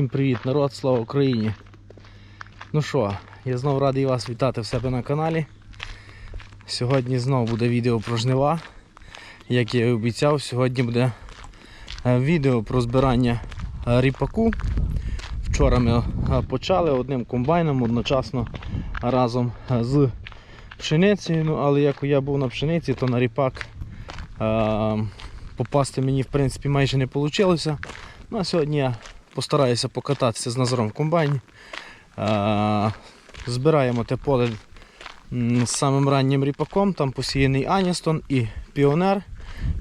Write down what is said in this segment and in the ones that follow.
Всім привіт, народ, слава Україні! Ну що, я знову радий вас вітати в себе на каналі. Сьогодні знову буде відео про жнива. Як я і обіцяв, сьогодні буде е, відео про збирання е, ріпаку. Вчора ми е, почали одним комбайном одночасно разом з пшеницею. Ну, але як я був на пшениці, то на ріпак попасти мені в принципі майже не вийшло. Ну, а сьогодні я постараюся покататися з Назаром в комбайні. Збираємо те поле з самим раннім ріпаком, там посіяний Аністон і Піонер.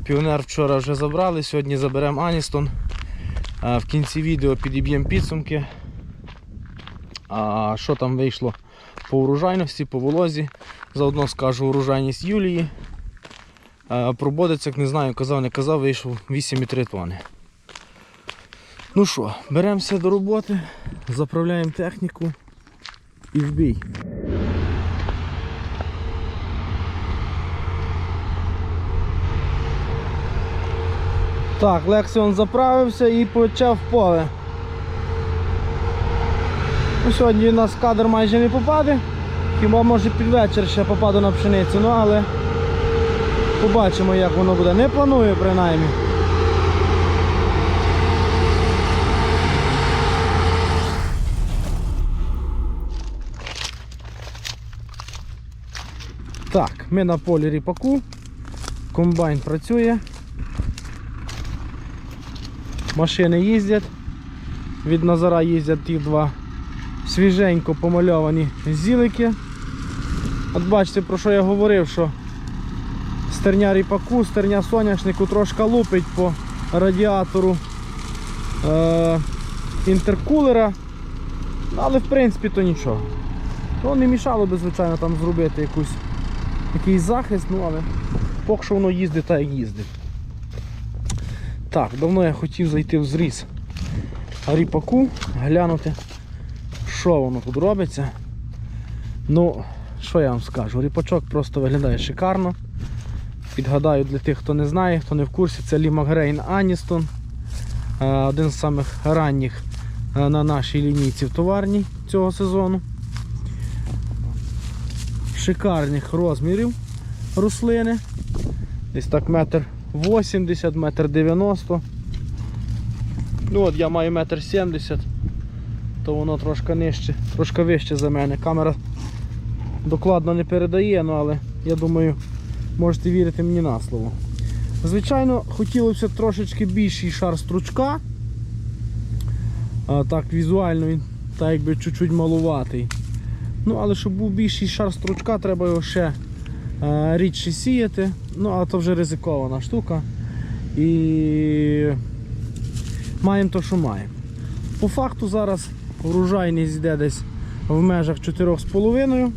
Піонер вчора вже забрали, сьогодні заберемо Аністон. В кінці відео підіб'ємо підсумки. А що там вийшло по урожайності, по волозі. Заодно скажу урожайність Юлії. Е, Про не знаю, казав, не казав, вийшов 8,3 тонни. Ну що, беремося до роботи, заправляємо техніку і в бій. Так, Лексіон заправився і почав поле. Ну, сьогодні у нас кадр майже не попаде. Хіба може під вечір ще попаду на пшеницю, ну але побачимо як воно буде. Не планую принаймні. Так, ми на полі ріпаку. Комбайн працює. Машини їздять. Від Назара їздять ті два свіженько помальовані зілики. От бачите, про що я говорив, що стерня ріпаку, стерня соняшнику трошки лупить по радіатору е- інтеркулера. Але в принципі то нічого. То не мішало би, звичайно, там зробити якусь, якийсь захист, ну але поки що воно їздить так як їздить. Так, давно я хотів зайти в зріз ріпаку, глянути, що воно тут робиться. Ну, що я вам скажу, ріпачок просто виглядає шикарно. Підгадаю для тих, хто не знає, хто не в курсі, це Лі Макгрейн Аністон. Е, Один з самих ранніх е, на нашій лінійці в товарній цього сезону. Шикарних розмірів рослини. Десь так метр 80, метр 90. Ну от я маю метр 70, то воно трошки нижче, трошки вище за мене. Камера докладно не передає, ну але я думаю, можете вірити мені на слово. Звичайно, хотілося б трошечки більший шар стручка. А, так, візуально він так якби чуть-чуть малуватий. Ну, але щоб був більший шар стручка, треба його ще е, рідше сіяти. Ну, а то вже ризикована штука. І маємо то, що маємо. По факту зараз врожайність йде десь в межах 4,5.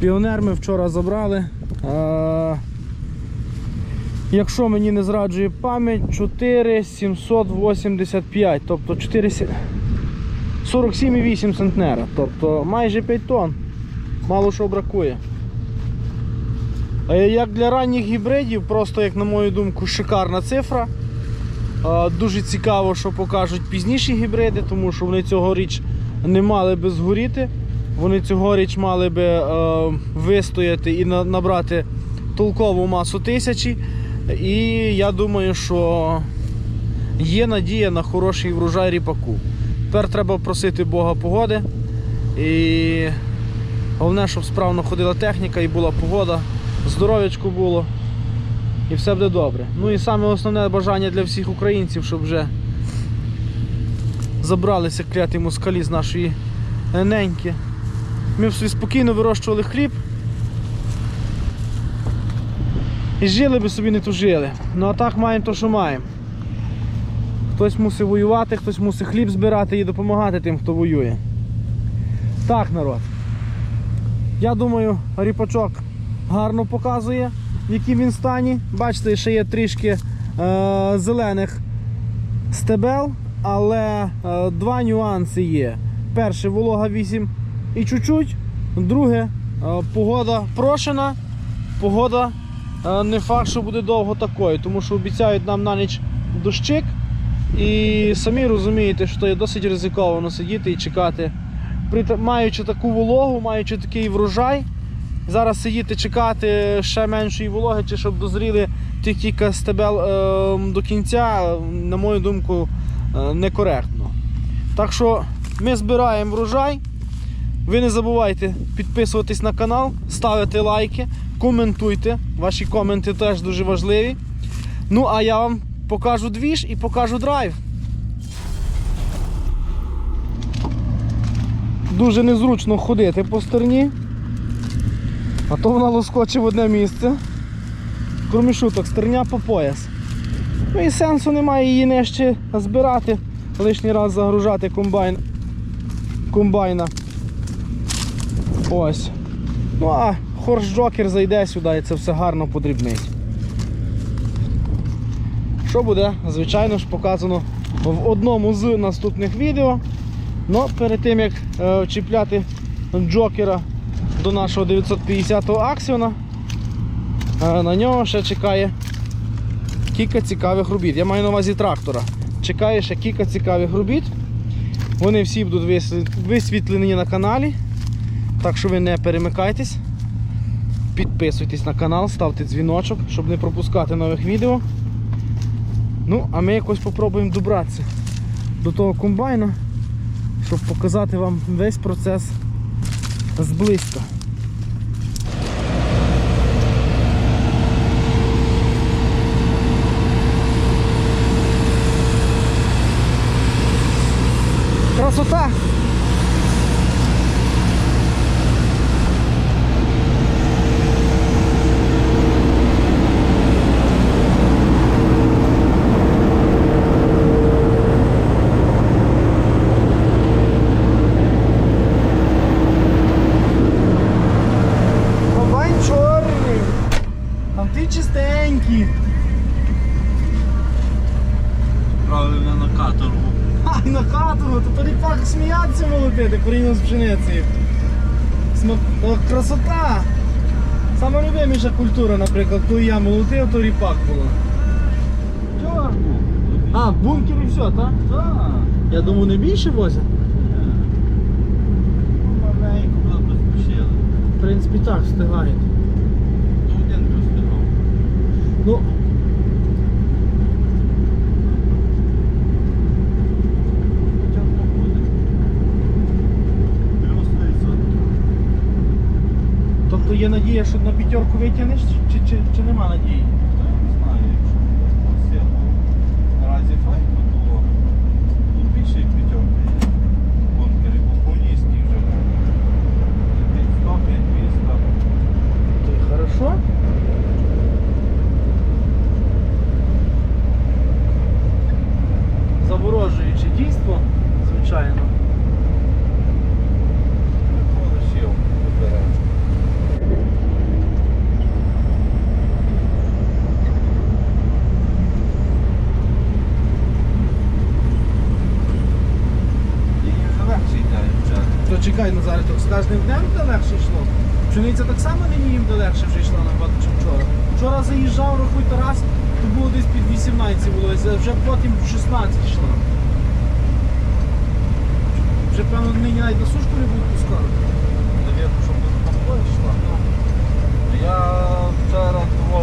Піонер ми вчора забрали. Е, якщо мені не зраджує пам'ять, 4,785, тобто 4, 47,8 центнера, тобто майже 5 тонн. Мало що бракує. Е, Як для ранніх гібридів, просто, як на мою думку, шикарна цифра. Е, Дуже цікаво, що покажуть пізніші гібриди, тому що вони цьогоріч не мали би згоріти. Вони цьогоріч мали би е, вистояти і набрати толкову масу тисячі. І я думаю, що є надія на хороший врожай ріпаку. Тепер треба просити Бога погоди. І головне, щоб справно ходила техніка і була погода, здоров'ячко було. І все буде добре. Ну і саме основне бажання для всіх українців, щоб вже забралися кляті москалі з нашої неньки. Ми собі спокійно вирощували хліб. І жили би собі не тужили. Ну а так маємо то, що маємо. Хтось мусить воювати, хтось мусить хліб збирати і допомагати тим, хто воює. Так, народ. Я думаю, ріпачок гарно показує, в якій він стані. Бачите, ще є трішки е, зелених стебел, але е, два нюанси є. Перше, волога 8 і чуть-чуть. Друге, е, погода прошена, погода е, не факт, що буде довго такою, тому що обіцяють нам на ніч дощик. І самі розумієте, що є досить ризиковано сидіти і чекати. Маючи таку вологу, маючи такий врожай, зараз сидіти чекати ще меншої вологи, чи щоб дозріли ті кілька стебел е, до кінця, на мою думку, е, некоректно. Так що ми збираємо врожай. Ви не забувайте підписуватись на канал, ставити лайки, коментуйте. Ваші коменти теж дуже важливі. Ну, а я вам покажу двіж і покажу драйв. Дуже незручно ходити по стерні. А то вона лоскоче в одне місце. Крім шуток, стерня по пояс. Ну і сенсу немає її нижче збирати, лишній раз загружати комбайн. комбайна. Ось. Ну а хорс-джокер зайде сюди і це все гарно подрібнить. Що буде, звичайно ж, показано в одному з наступних відео. Но перед тим як е, чіпляти джокера до нашого 950-го аксіона, е, на нього ще чекає кілька цікавих робіт. Я маю на увазі трактора. Чекає ще кілька цікавих робіт. Вони всі будуть висвітлені на каналі. Так що ви не перемикайтесь. Підписуйтесь на канал, ставте дзвіночок, щоб не пропускати нових відео. Ну, а ми якось спробуємо добратися до того комбайна, щоб показати вам весь процес зблизька. Красота! Комбайн чорний, там ти чистенький. Правильно на каторгу. Ай, на хату, то тоді пак сміятися молотити порівняно з пшеницею. Сма... О, красота! Сама любиміша культура, наприклад, коли я молотив, то ріпак було. Чорку. А, бункер і все, так? Так. Я думаю, не більше возять. Поспішили. В принципі, так, встигають. То один простигав. Ну, Чорка буде. Плюс 30. тобто є надія, що на п'ятерку витягнеш, чи, чи, чи нема надії? Та я не знаю, якщо сіло. Наразі файно було. Тут більше як п'ятерка є. Бункери бухунівські вже. 500, 200. То й хорошо. Заворожуюче дійство, звичайно. Полишив. Виберемо. Їй вже легше йде вже. То чекай, Назаре, то з кожним днем буде легше йшло. Пшениця так само нині їм буде легше вже йшла набагато, ніж вчора. Вчора заїжджав, рахуй Тарас, то було десь під 18 було, а вже потім в 16 йшла. Вже певно нині навіть на сушку не будуть пускати. Навірно, щоб до такої йшла. Я вчора того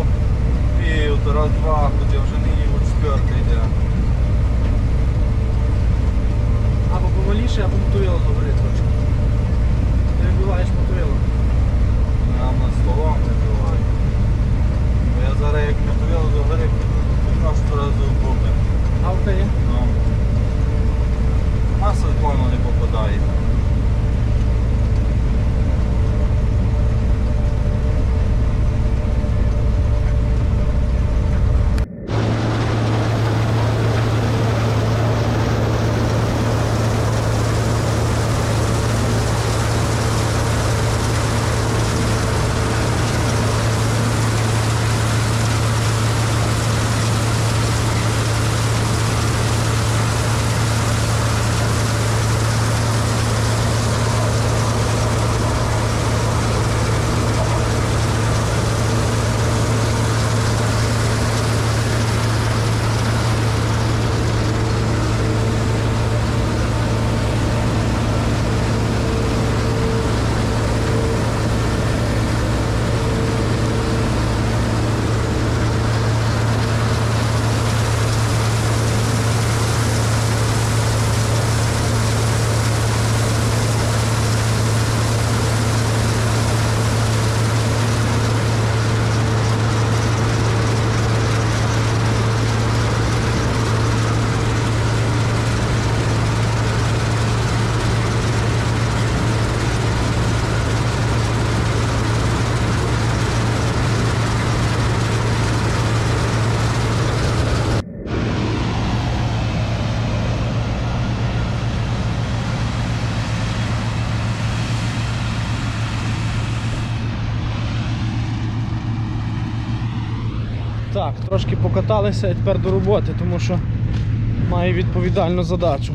півтора-два, хоча вже нині от четверта йде. Або поволіше, або мотовило говорить Вибиваєш мотовило. Столом не буває. Бо я зараз як мотовіло до гори, підношу одразу в губи. Гавкає. Ну, маса в не попадає. Так, трошки покаталися і тепер до роботи, тому що маю відповідальну задачу.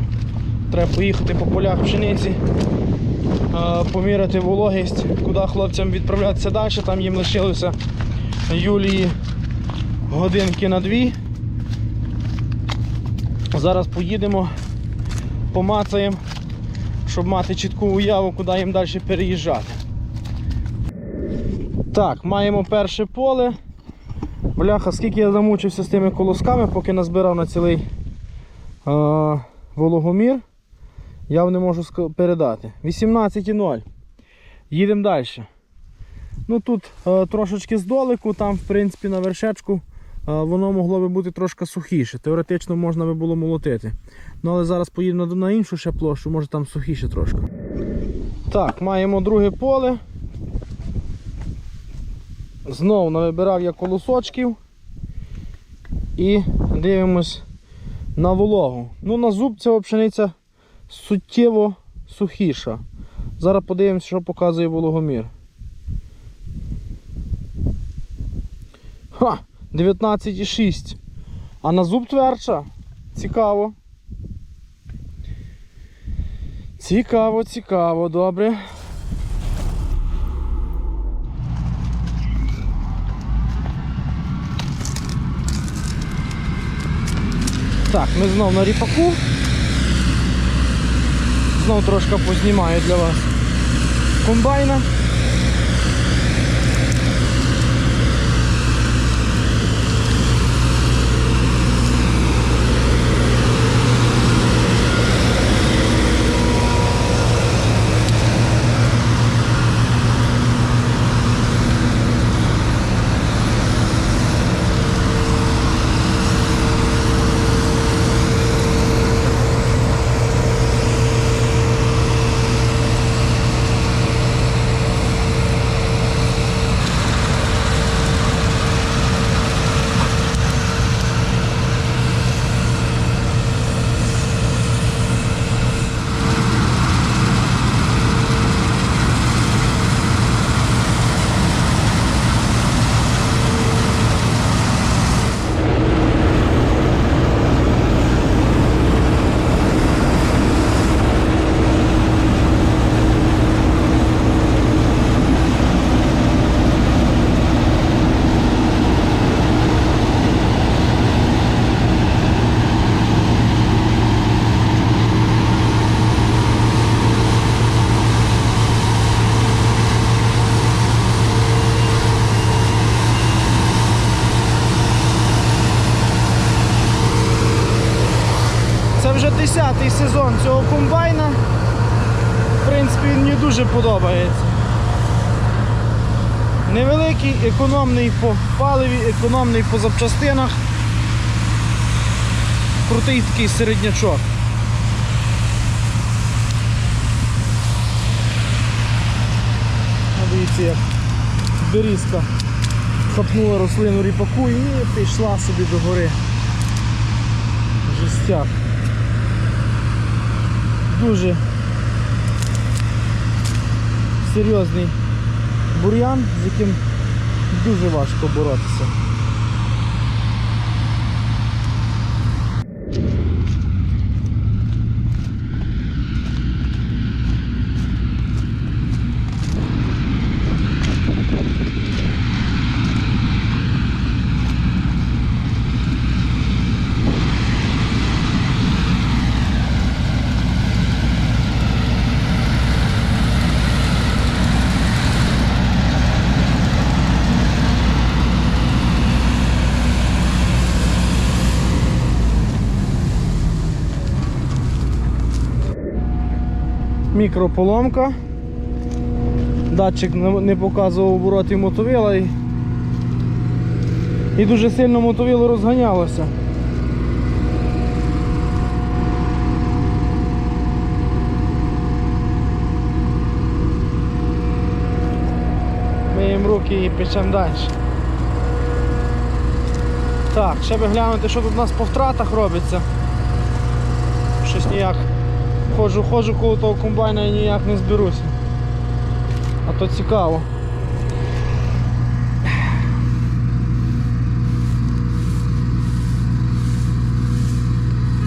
Треба поїхати по полях пшениці, поміряти вологість, куди хлопцям відправлятися далі. Там їм лишилося Юлії годинки на дві. Зараз поїдемо, помацаємо, щоб мати чітку уяву, куди їм далі переїжджати. Так, маємо перше поле. Бляха, скільки я замучився з тими колосками, поки назбирав на цілий е, вологомір, я не можу передати. 18,0. Їдемо далі. Ну тут е, трошечки здолику, там в принципі на вершечку е, воно могло би бути трошки сухіше. Теоретично можна би було молотити. Ну але зараз поїдемо на іншу ще площу, може там сухіше трошки. Так, маємо друге поле. Знову навибирав я колосочків і дивимось на вологу. Ну, на зуб ця пшениця суттєво сухіша. Зараз подивимося, що показує вологомір. Ха! 19,6. А на зуб твердша. Цікаво. Цікаво, цікаво, добре. Так, ми знов на ріпаку. Знов трошки познімаю для вас комбайна. Це вже 10-й сезон цього комбайна. В принципі, він мені дуже подобається. Невеликий, економний по паливі, економний по запчастинах. Крутий такий середнячок. Дивіться, як берізка хапнула рослину ріпаку і пішла собі до гори. Жестяк. Дуже серйозний бур'ян, з яким дуже важко боротися. Мікрополомка. Датчик не показував обороти мотовила і, і дуже сильно мотовило розганялося. Миємо руки і печемо далі. Так, ще би глянути, що тут у нас по втратах робиться. Щось ніяк. Ходжу, ходжу коло того комбайна і ніяк не зберуся. А то цікаво.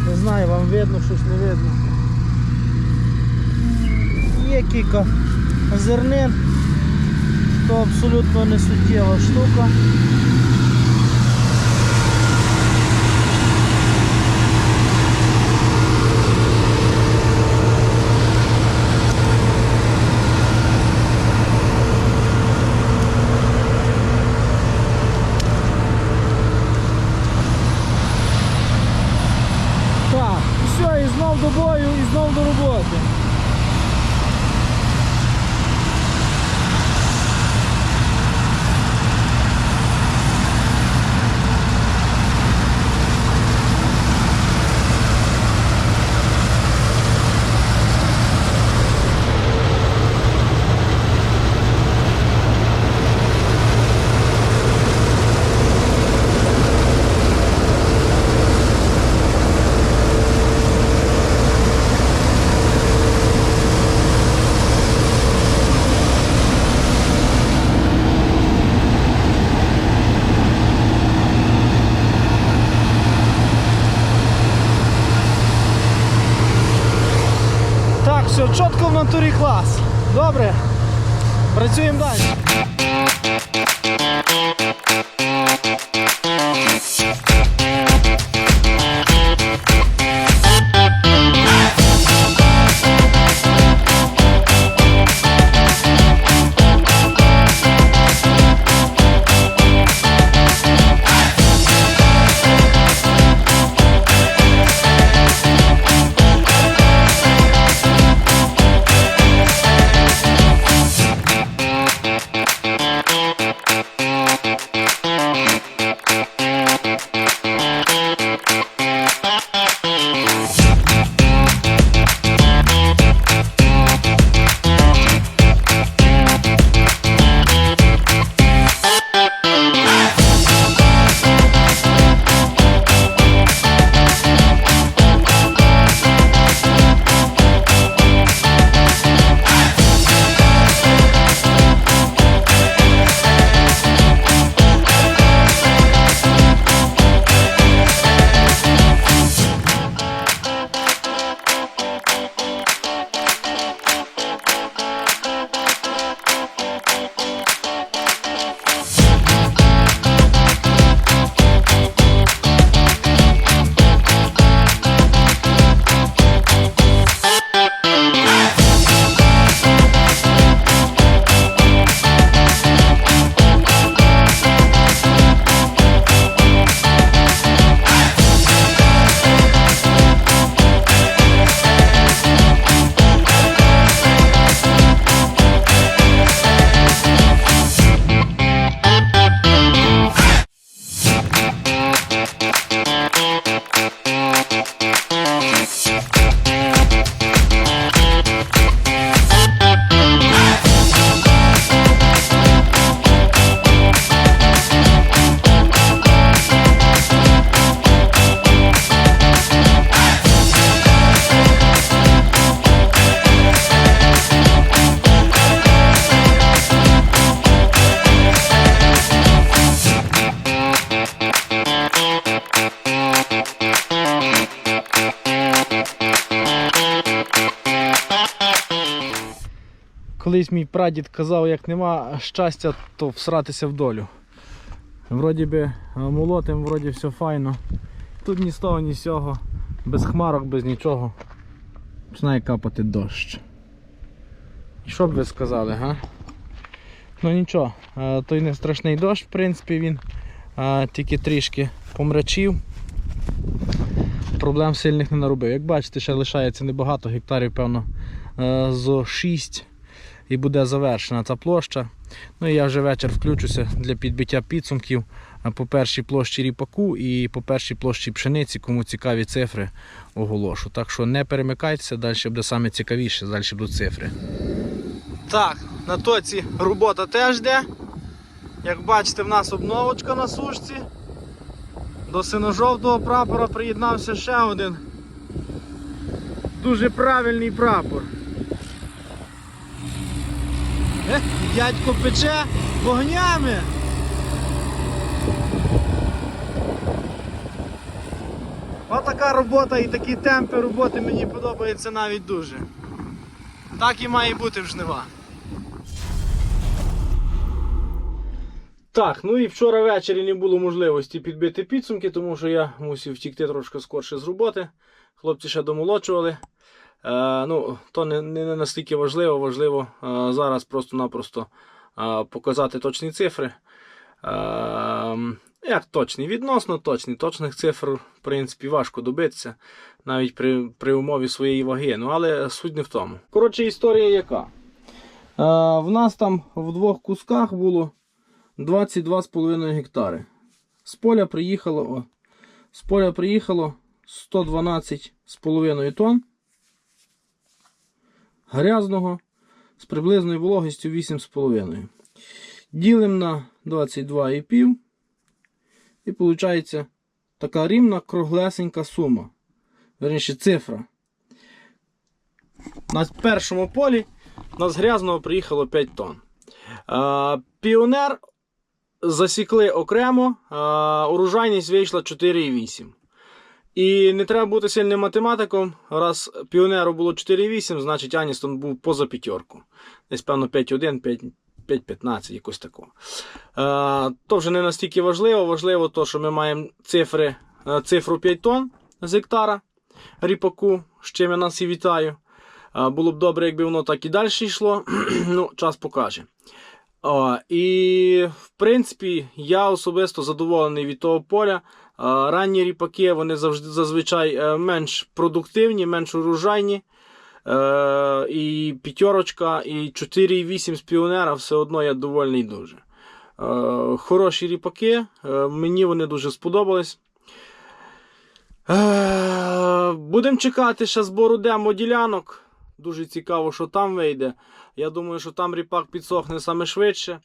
Не знаю, вам видно, щось не видно. Є кілька зернин, то абсолютно несуттєва штука. Колись мій прадід казав, як нема щастя, то всратися в долю. Вроді би молотим, вроді все файно. Тут ні з того, ні з сього, без хмарок, без нічого. Починає капати дощ. Що б ви сказали, га? Ну нічого, е, той не страшний дощ, в принципі, він е, тільки трішки помрачів. Проблем сильних не наробив. Як бачите, ще лишається небагато гектарів, певно, е, зо 6 і буде завершена ця площа. Ну і я вже вечір включуся для підбиття підсумків по першій площі ріпаку і по першій площі пшениці, кому цікаві цифри оголошу. Так що не перемикайтеся, далі буде саме цікавіше, далі будуть цифри. Так, на тоці робота теж йде. Як бачите, в нас обновочка на сушці. До синожовтого прапора приєднався ще один дуже правильний прапор. Е, дядько пече вогнями. Отака робота і такі темпи роботи мені подобаються навіть дуже. Так і має бути в жнива. Так, ну і вчора ввечері не було можливості підбити підсумки, тому що я мусив втікти трошки скорше з роботи. Хлопці ще домолочували. Е, ну, то не, не настільки важливо, важливо е, зараз просто-напросто е, показати точні цифри. Як точні? Відносно точні. Точних цифр, в принципі, важко добитися, навіть при, при умові своєї ваги. Ну, але суть не в тому. Коротше, історія яка? В нас там в двох кусках було 22,5 гектари. З поля приїхало, о, з поля приїхало 112,5 тонн грязного з приблизною вологістю 8,5. Ділимо на 22,5. І виходить така рівна круглесенька сума. Верніше цифра. На першому полі у нас грязного приїхало 5 тонн. Піонер засікли окремо, урожайність вийшла 4,8. І не треба бути сильним математиком. Раз піонеру було 4,8, значить Аністон був поза п'ятерку. Десь, певно, 5,1, 5, 5,15, якось такого. Е, то вже не настільки важливо. Важливо, то, що ми маємо цифри, е, цифру 5 тонн з гектара ріпаку, з чим я нас і вітаю. Е, було б добре, якби воно так і далі йшло. ну, час покаже. І в принципі, я особисто задоволений від того поля. Ранні ріпаки вони завжди зазвичай е, менш продуктивні, менш урожайні. Е, і п'ятерочка, і 4,8 з піонера все одно я довольний дуже. Е, Хороші ріпаки, мені вони дуже сподобались. Будемо чекати ще збору демо-ділянок. Дуже цікаво, що там вийде. Я думаю, що там ріпак підсохне саме швидше.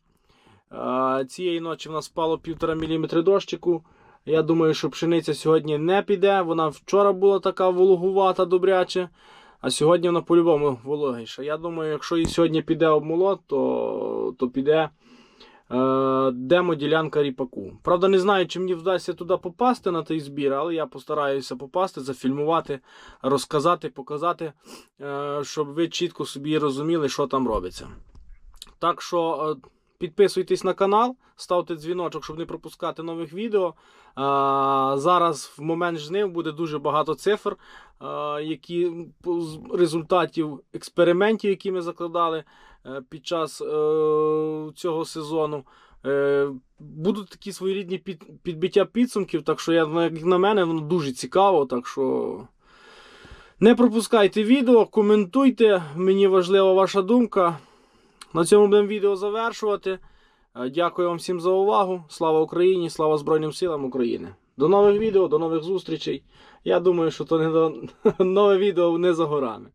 Цієї ночі в нас впало 1,5 мм дощику. Я думаю, що пшениця сьогодні не піде. Вона вчора була така вологувата, добряче, а сьогодні вона по-любому вологіша. Я думаю, якщо і сьогодні піде обмолот, то, то піде е, демо-ділянка ріпаку. Правда, не знаю, чи мені вдасться туди попасти на той збір, але я постараюся попасти, зафільмувати, розказати, показати, е, щоб ви чітко собі розуміли, що там робиться. Так що. е, Підписуйтесь на канал, ставте дзвіночок, щоб не пропускати нових відео. Зараз в момент жнив буде дуже багато цифр, які з результатів експериментів, які ми закладали е, під час е, цього сезону. Е, будуть такі своєрідні під, підбиття підсумків, так що як на мене, воно дуже цікаво. Так що не пропускайте відео, коментуйте. Мені важлива ваша думка. На цьому будемо відео завершувати. Е, Дякую вам всім за увагу. Слава Україні, слава Збройним силам України. До нових відео, до нових зустрічей. Я думаю, що то не до... нове відео не за горами.